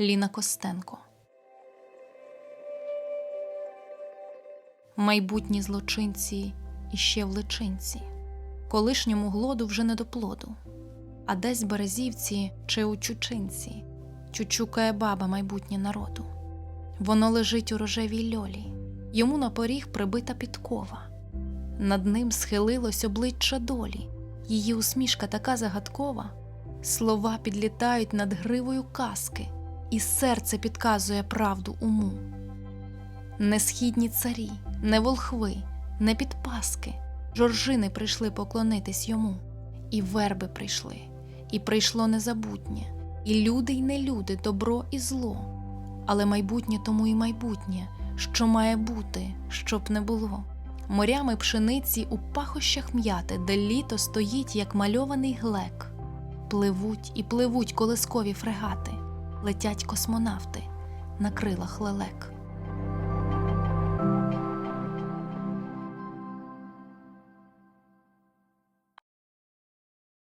Ліна Костенко. Майбутні злочинці іще в личинці, колишньому глоду вже не до плоду, а десь березівці чи у чучинці. Чучукає баба майбутнє народу. Воно лежить у рожевій льолі, йому на поріг прибита підкова. Над ним схилилось обличчя долі, її усмішка така загадкова, слова підлітають над гривою казки, і серце підказує правду уму. Не східні царі, не волхви, не підпаски, жоржини прийшли поклонитись йому, і верби прийшли, і прийшло незабутнє, і люди й не люди, добро і зло, але майбутнє тому і майбутнє, що має бути, щоб не було. Морями пшениці у пахощах м'яти, де літо стоїть, як мальований глек. Пливуть і пливуть колискові фрегати, летять космонавти на крилах лелек.